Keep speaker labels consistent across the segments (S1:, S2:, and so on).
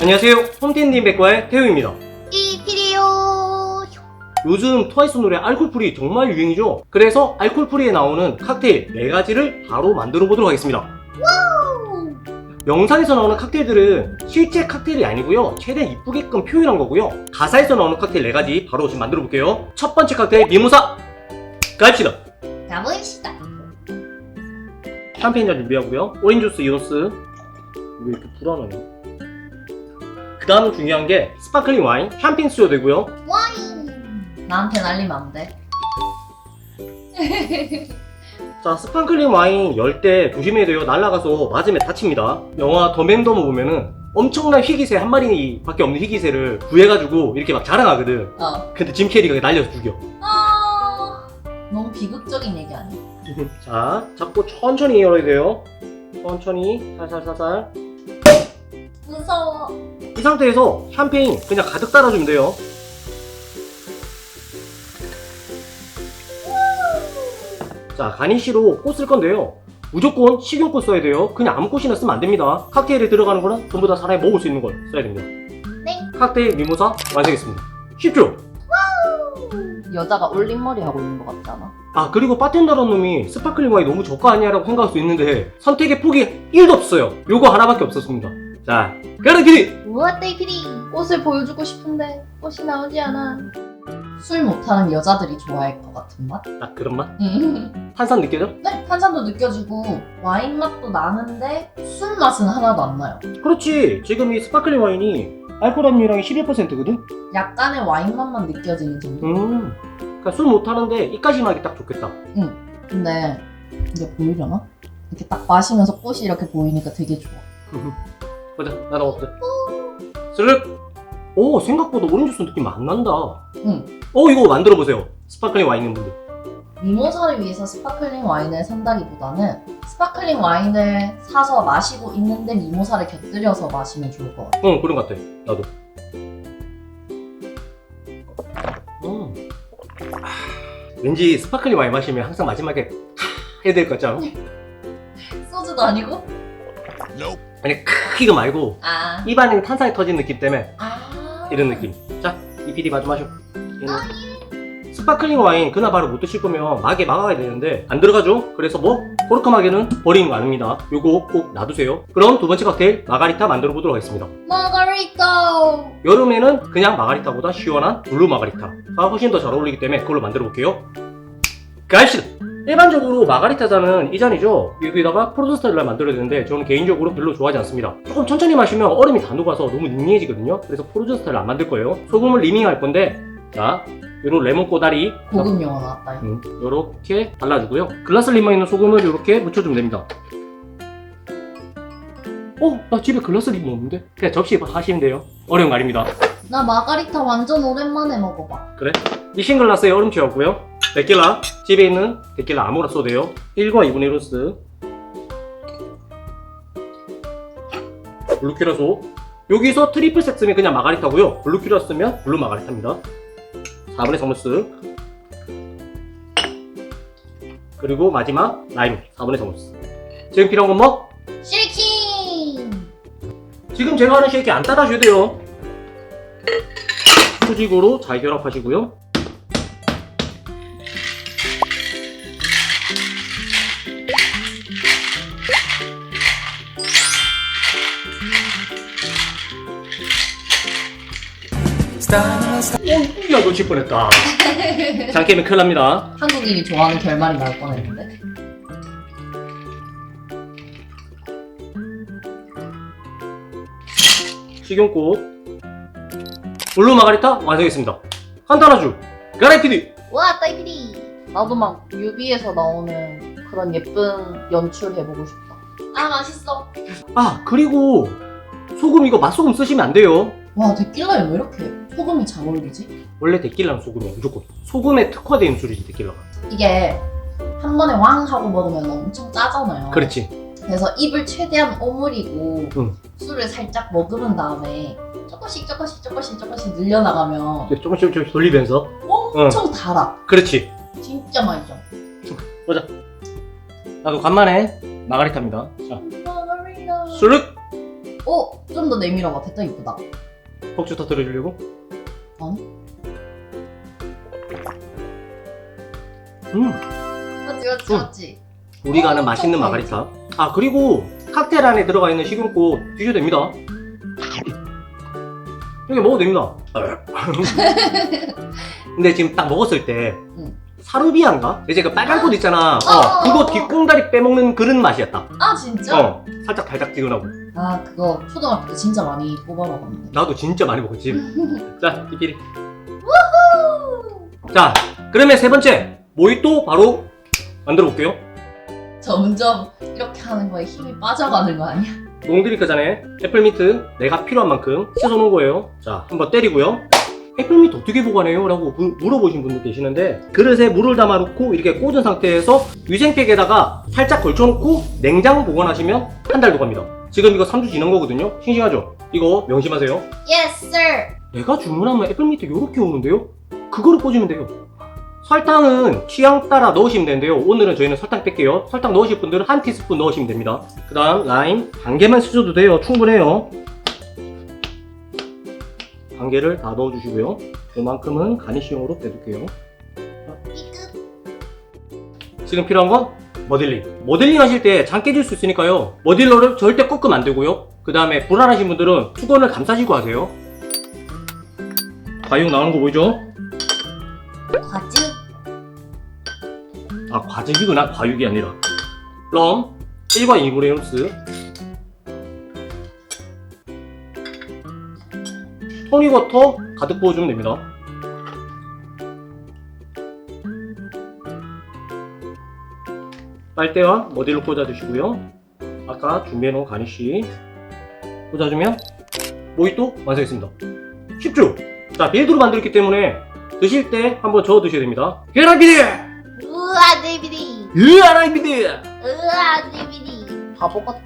S1: 안녕하세요. 홈텐님 백과의 태우입니다.
S2: 이 피리오
S1: 요즘 트와이스 노래 알콜프리 정말 유행이죠? 그래서 알콜프리에 나오는 칵테일 4가지를 바로 만들어 보도록 하겠습니다. 영상에서 나오는 칵테일들은 실제 칵테일이 아니고요. 최대한 이쁘게끔 표현한 거고요. 가사에서 나오는 칵테일 4가지 바로 지금 만들어 볼게요. 첫 번째 칵테일 미모사 가입시다.
S2: 가보입시다
S1: 샴페인 잔 준비하고요. 오렌지 주스 이온스 왜 이렇게 불안하냐? 그 다음 중요한 게 스파클링 와인 샴페인 수여 되고요.
S2: 와인 나한테 날리면 안 돼
S1: 자, 스파클링 와인 열 때 조심해야 돼요. 날아가서 맞으면 다칩니다. 영화 더맨더머 보면은 엄청난 희귀새 한 마리밖에 없는 희귀새를 구해가지고 이렇게 막 자랑하거든.
S2: 어
S1: 근데 짐 캐리가 날려서 죽여.
S2: 아... 너무 비극적인 얘기 아니야?
S1: 자, 잡고 천천히 열어야 돼요. 천천히 살살살살.
S2: 무서워
S1: 이 상태에서 샴페인 그냥 가득 따라주면 돼요. 자, 가니쉬로 꽃 쓸 건데요. 무조건 식용꽃 써야 돼요. 그냥 아무 꽃이나 쓰면 안 됩니다. 칵테일에 들어가는 거는 전부 다 사람이 먹을 수 있는 걸 써야 됩니다.
S2: 네
S1: 칵테일 미모사 완성했습니다. 쉽죠?
S2: 여자가 올림머리 하고 있는 것 같지 않아?
S1: 아, 그리고 바텐더라는 놈이 스파클링 와인 너무 저가 아니야라고 생각할 수 있는데 선택의 폭이 1도 없어요. 요거 하나밖에 없었습니다. 자, 가르키리!
S2: 우와 떼이피리 꽃을 보여주고 싶은데 꽃이 나오지 않아 술 못하는 여자들이 좋아할 것 같은 맛?
S1: 딱 그런 맛?
S2: 음.
S1: 탄산 느껴져?
S2: 네 탄산도 느껴지고 와인 맛도 나는데 술 맛은 하나도 안 나요
S1: 그렇지. 지금 이 스파클링 와인이 알코올 함유량이 11%거든?
S2: 약간의 와인 맛만 느껴지는 정도
S1: 음. 그러니까 술 못하는데 입가심 하기 딱 좋겠다.
S2: 근데 이게 보이려나? 이렇게 딱 마시면서 꽃이 이렇게 보이니까 되게 좋아.
S1: 보자, 나도 어때? 스륵! 오, 생각보다 오렌지 주스 느낌 안 난다.
S2: 응.
S1: 어, 이거 만들어 보세요. 스파클링 와인 있는 분들.
S2: 미모사를 위해서 스파클링 와인을 산다기보다는 스파클링 와인을 사서 마시고 있는데 미모사를 곁들여서 마시면 좋을 것 같아.
S1: 응, 그런 것 같아. 나도. 음. 아, 왠지 스파클링 와인 마시면 항상 마지막에 하 해야 될 것 같잖아.
S2: 소주도 아니고?
S1: 아니, 크 이거 말고
S2: 아.
S1: 입안에 탄산이 터진 느낌 때문에
S2: 아.
S1: 이런 느낌. 자, 이 PD 마저 마셔. 얘는 스파클링 와인 그날 바로 못 드실 거면 막에 막아야 되는데 안 들어가죠? 그래서 뭐 포르카마게는 버리는 거 아닙니다. 요거 꼭 놔두세요. 그럼 두 번째 칵테일 마가리타 만들어 보도록 하겠습니다.
S2: 마가리타.
S1: 여름에는 그냥 마가리타보다 시원한 블루 마가리타가 훨씬 더 잘 어울리기 때문에 그걸로 만들어 볼게요. 가입시다! 일반적으로 마가리타 잔은 이 잔이죠. 여기다가 프로스타일을 만들어야 되는데 저는 개인적으로 별로 좋아하지 않습니다. 조금 천천히 마시면 얼음이 다 녹아서 너무 닝닝해지거든요. 그래서 프로즈 스타일을 안 만들 거예요. 소금을 리밍할 건데 자, 요런 레몬 꼬다리
S2: 고급 용어 나왔다.
S1: 음, 요렇게 발라주고요. 글라스 리머 있는 소금을 요렇게 묻혀주면 됩니다. 어? 나 집에 글라스 리머 없는데? 그냥 접시 하시면 돼요. 어려운 거 아닙니다.
S2: 나 마가리타 완전 오랜만에 먹어봐.
S1: 그래? 미신 글라스에 얼음 채웠고요. 데킬라 집에 있는 데킬라 아무나 써도 돼요. 1과 2분의 1온스 블루큐라소 여기서 트리플 셋 쓰면 그냥 마가리타고요. 블루큐라 쓰면 블루 마가리타입니다. 4분의 3온스 그리고 마지막 라임 4분의 3온스 지금 필요한 건 뭐?
S2: 실킨.
S1: 지금 제가 하는 쉐이크 안 따라줘야 돼요. 수직으로 잘 결합하시고요. 야, 놓칠 뻔했다. 장깨면 큰일 납니다.
S2: 한국인이 좋아하는 결말이 나올 뻔했는데.
S1: 식용꽃. 블루 마가리타 완성했습니다. 한타라주. 가라이피디.
S2: 와 따이피리. 나도 막 뮤비에서 나오는 그런 예쁜 연출 해보고 싶다. 아 맛있어.
S1: 아, 그리고 소금 이거 맛소금 쓰시면 안 돼요.
S2: 와 데킬라에 왜 이렇게 소금이 잘 어울리지?
S1: 원래 데킬라는 소금이야, 무조건. 소금에 특화된 술이지, 데킬라가.
S2: 이게 한 번에 왕 하고 먹으면 엄청 짜잖아요.
S1: 그렇지.
S2: 그래서 입을 최대한 오므리고
S1: 응.
S2: 술을 살짝 머금은 다음에 조금씩 조금씩 조금씩 조금씩 늘려나가면
S1: 조금씩 조금씩 돌리면서.
S2: 엄청 달아.
S1: 그렇지.
S2: 진짜 맛있죠.
S1: 나도 간만에 마가리타입니다. 자,
S2: 마가리타.
S1: 수륵
S2: 어, 좀더 내밀어봐. 됐다 이쁘다.
S1: 폭주 터뜨려주려고.
S2: 아니.
S1: 음,
S2: 맞지 맞지
S1: 응.
S2: 맞지.
S1: 우리가 아는
S2: 어,
S1: 맛있는 마가리타. 아 그리고 칵테일 안에 들어가 있는 식용꽃 드셔도 됩니다. 이렇게 먹어도 됩니다. 근데 지금 딱 먹었을 때
S2: 응.
S1: 사루비안가? 이제 그 빨간 꽃 있잖아. 어,
S2: 어,
S1: 그거
S2: 어.
S1: 뒷공다리 빼먹는 그런 맛이었다.
S2: 아 진짜?
S1: 어, 살짝 달짝지근하고.
S2: 아 그거 초등학교 때 진짜 많이 뽑아 먹었는데.
S1: 나도 진짜 많이 먹었지. 자, 띠끼리. 자, 그러면 세 번째 모히또 바로 만들어 볼게요.
S2: 점점 이렇게 하는 거에 힘이 빠져가는 거 아니야?
S1: 농드리크 전에 애플민트 내가 필요한 만큼 씻어 놓은 거예요. 자, 한번 때리고요. 애플민트 어떻게 보관해요? 라고 무- 물어보신 분도 계시는데 그릇에 물을 담아놓고 이렇게 꽂은 상태에서 위생팩에다가 살짝 걸쳐놓고 냉장 보관하시면 한 달 도 갑니다. 지금 이거 3주 지난 거거든요. 싱싱하죠? 이거 명심하세요.
S2: Yes sir.
S1: 내가 주문하면 애플민트 이렇게 오는데요? 그거를 꽂으면 돼요. 설탕은 취향 따라 넣으시면 되는데요. 오늘은 저희는 설탕 뺄게요. 설탕 넣으실 분들은 한 티스푼 넣으시면 됩니다. 그 다음 라임 한 개만 쓰셔도 돼요. 충분해요. 한 개를 다 넣어주시고요. 이만큼은 가니쉬용으로 빼둘게요. 지금 필요한 건 머딜링. 머딜링 하실 때 장 깨질 수 있으니까요. 머딜러를 절대 꺾으면 안 되고요. 그 다음에 불안하신 분들은 수건을 감싸시고 하세요. 과육 나오는 거 보이죠?
S2: 과즙.
S1: 아 과즙이구나 과육이 아니라 럼 1과 2분의 1스 토닉워터 가득 부어주면 됩니다 빨대와 머리를 꽂아주시고요 아까 준비해놓은 가니쉬 꽂아주면 모히또 완성했습니다 쉽죠? 자 빌드로 만들었기 때문에 드실 때 한번 저어 드셔야 됩니다 계란비리!
S2: 우와 데비디.
S1: 으아 라이비디!
S2: 우와 데비디. 바보 같다.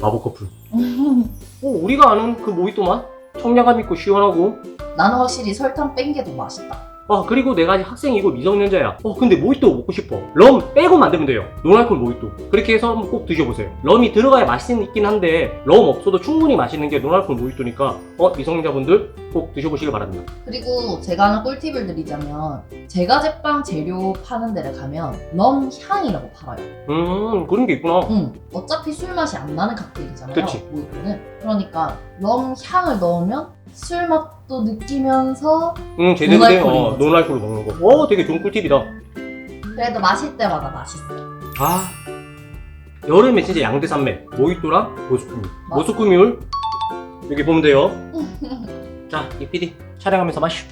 S1: 바보 커플. 어, 우리가 아는 그 모히또만 청량감 있고 시원하고.
S2: 나는 확실히 설탕 뺀 게 더 맛있다.
S1: 아 그리고 내가 학생이고 미성년자야. 어 근데 모히또 먹고 싶어. 럼 빼고 만들면 돼요. 노알콜 모히또. 그렇게 해서 한번 꼭 드셔보세요. 럼이 들어가야 맛있긴 한데 럼 없어도 충분히 맛있는 게 노알콜 모히또니까 어 미성년자분들 꼭 드셔보시길 바랍니다.
S2: 그리고 제가 하나 꿀팁을 드리자면 제가 제빵 재료 파는 데를 가면 럼 향이라고 팔아요.
S1: 음 그런 게 있구나.
S2: 응. 어차피 술 맛이 안 나는 칵테일이잖아요.
S1: 그치.
S2: 모히또는. 그러니까 럼 향을 넣으면 술 맛도 느끼면서
S1: 음 제대로 된 어. 노알콜로 먹는 거. 어 되게 좋은 꿀팁이다.
S2: 그래도 마실 때마다 맛있어요.
S1: 아 여름에 진짜 양대산맥 모히또랑 모스쿠미
S2: 맞아.
S1: 모스쿠미율 여기 보면 돼요 자 이PD 촬영하면서 마시오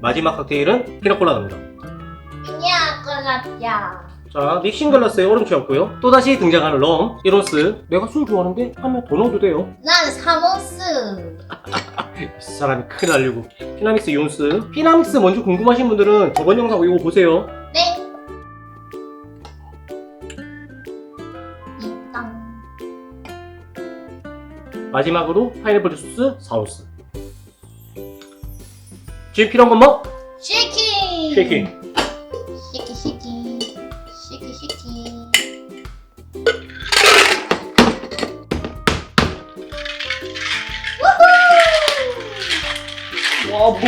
S1: 마지막 칵테일은 피나콜라다입니다
S2: 야, 꼴라야.
S1: 자 믹싱 글라스에 얼음 채웠고요 또다시 등장하는 럼 이로스 내가 술 좋아하는데 하면 더 넣어도 돼요
S2: 난 사모스.
S1: 이 사람이 큰일 날려고 피나믹스 이온스 피나믹스 뭔지 궁금하신 분들은 저번 영상 이거 보세요
S2: 네. 이땅.
S1: 마지막으로 파인애플 주스 4온스 지금 필요한 건 뭐?
S2: 쉐이키.
S1: 쉐이키
S2: 쉐이키 쉐이키.
S1: 와 뭐?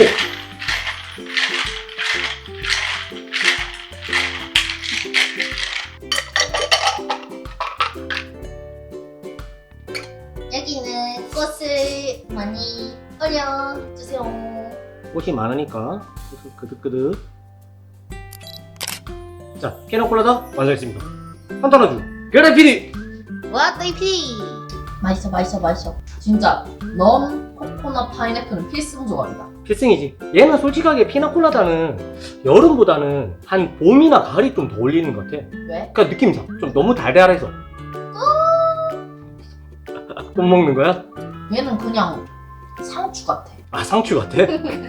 S2: 여기는 꽃을 많이 올려주세요.
S1: 꽃이 많으니까 그득그득 자 피나콜라다 완성했습니다 한탄아주 계란 피디
S2: 와, 또이피 맛있어, 맛있어, 맛있어. 진짜 럼, 코코넛, 파인애플은 필승 조합이다.
S1: 필승이지 얘는 솔직하게 피나콜라다는 여름보다는 한 봄이나 가을이 좀 더 어울리는 것 같아
S2: 왜?
S1: 그러니까 느낌상 좀 너무 달달해서 못 먹는 거야?
S2: 얘는 그냥 상추 같아.
S1: 아 상추 같아?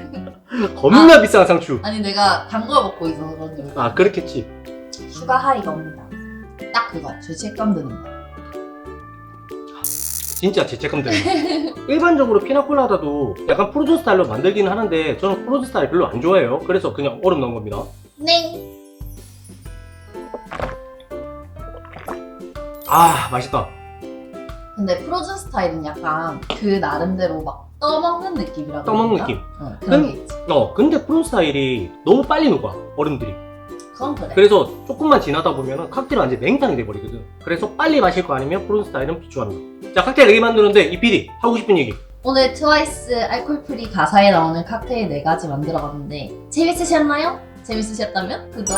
S1: 겁나 비싼 상추
S2: 아니 내가 단 걸 먹고 있어서 그런지.
S1: 아 그렇겠지
S2: 슈가 하이가 옵니다. 딱 그거 죄책감 드는 거.
S1: 진짜 죄책감 드네 일반적으로 피나콜라다도 약간 프로즌 스타일로 만들기는 하는데 저는 프로즌 스타일 별로 안 좋아해요 그래서 그냥 얼음 넣은 겁니다
S2: 네.
S1: 아 맛있다.
S2: 근데 프로즌 스타일은 약간 그 나름대로 막 떠먹는 느낌이라고
S1: 떠먹는
S2: 해야
S1: 느낌.
S2: 응, 그런
S1: 근-
S2: 게 있지.
S1: 어 근데 프론 스타일이 너무 빨리 녹아 얼음들이.
S2: 그건 그래.
S1: 그래서 조금만 지나다 보면은 칵테일은 완전 냉탕이 돼버리거든. 그래서 빨리 마실 거 아니면 프론 스타일은 거. 자 칵테일 4개 만드는데 이 PD 하고 싶은 얘기.
S2: 오늘 트와이스 알콜 프리 가사에 나오는 칵테일 네 가지 만들어봤는데 재밌으셨나요? 재밌으셨다면 구독.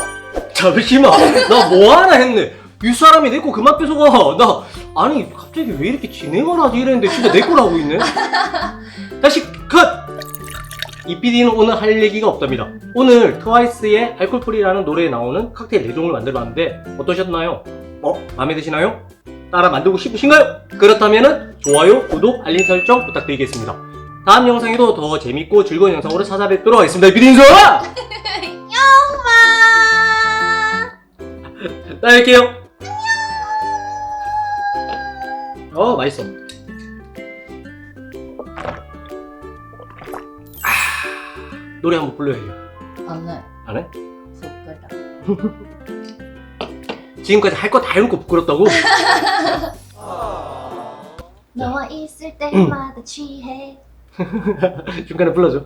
S1: 잠시만 나 뭐하나 했네. 이 사람이 내 거 그만 뺏어가. 나 아니 갑자기 왜 이렇게 진행을 하지 이랬는데 진짜 내 거라고 있네. 다시 컷. 이 PD는 오늘 할 얘기가 없답니다. 오늘 트와이스의 알콜프리라는 노래에 나오는 칵테일 4종을 만들어봤는데 어떠셨나요? 어? 마음에 드시나요? 따라 만들고 싶으신가요? 그렇다면 좋아요, 구독, 알림 설정 부탁드리겠습니다. 다음 영상에도 더 재밌고 즐거운 영상으로 찾아뵙도록 하겠습니다. 이 PD 인사!
S2: 영마.
S1: 나 할게요. 어, 맛있어. 노래 한번 불러야죠.
S2: 오늘
S1: 안 해?
S2: 부끄러.
S1: 지금까지 할 거 다 해놓고 부끄럽다고?
S2: 너와 있을 때마다 취해.
S1: 중간에 불러줘.